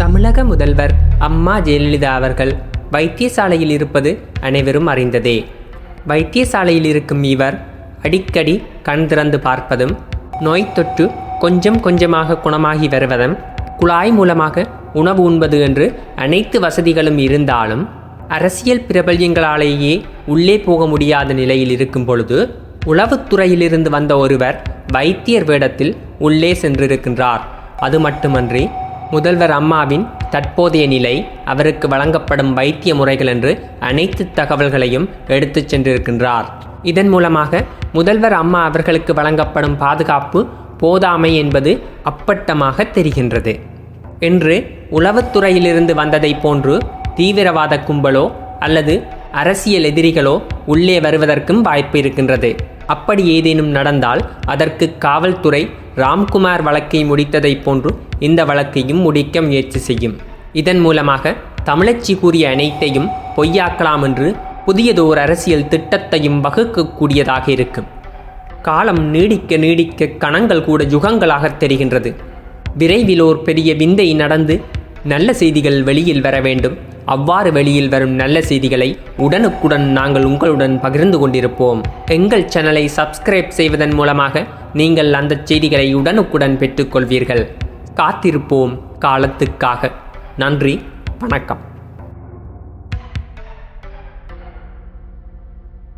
தமிழக முதல்வர் அம்மா ஜெயலலிதா அவர்கள் வைத்தியசாலையில் இருப்பது அனைவரும் அறிந்ததே. வைத்தியசாலையில் இருக்கும் இவர் அடிக்கடி கண் திறந்து பார்ப்பதும் நோய் தொற்று கொஞ்சம் கொஞ்சமாக குணமாகி வருவதும் குழாய் மூலமாக உணவு உண்பது என்று அனைத்து வசதிகளும் இருந்தாலும் அரசியல் பிரபல்யங்களாலேயே உள்ளே போக முடியாத நிலையில் இருக்கும் பொழுது உளவுத்துறையிலிருந்து வந்த ஒருவர் வைத்தியர் வேடத்தில் உள்ளே சென்றிருக்கின்றார். அது மட்டுமன்றி முதல்வர் அம்மாவின் தற்போதைய நிலை அவருக்கு வழங்கப்படும் வைத்திய முறைகள் என்று அனைத்து தகவல்களையும் எடுத்துச் சென்றிருக்கின்றார். இதன் மூலமாக முதல்வர் அம்மா அவர்களுக்கு வழங்கப்படும் பாதுகாப்பு போதாமை என்பது அப்பட்டமாக தெரிகின்றது. என்று உளவுத்துறையிலிருந்து வந்ததைப் போன்று தீவிரவாத கும்பலோ அல்லது அரசியல் எதிரிகளோ உள்ளே வருவதற்கும் வாய்ப்பு இருக்கின்றது. அப்படி ஏதேனும் நடந்தால் அதற்கு காவல்துறை ராம்குமார் வழக்கை முடித்ததைப் போன்று இந்த வழக்கையும் முடிக்க முயற்சி செய்யும். இதன் மூலமாக தமிழச்சி கூறிய அனைத்தையும் பொய்யாக்கலாம் என்று புதியதோர் அரசியல் திட்டத்தையும் வகுக்கக்கூடியதாக இருக்கும். காலம் நீடிக்க நீடிக்க கணங்கள் கூட யுகங்களாக தெரிகின்றது. விரைவில் ஓர் பெரிய விந்தை நடந்து நல்ல செய்திகள் வெளியில் வர வேண்டும். அவ்வாறு வெளியில் வரும் நல்ல செய்திகளை உடனுக்குடன் நாங்கள் உங்களுடன் பகிர்ந்து கொண்டிருப்போம். எங்கள் சேனலை சப்ஸ்கிரைப் செய்வதன் மூலமாக நீங்கள் அந்த செய்திகளை உடனுக்குடன் பெற்றுக்கொள்வீர்கள். காத்திருப்போம் காலத்துக்காக. நன்றி வணக்கம்.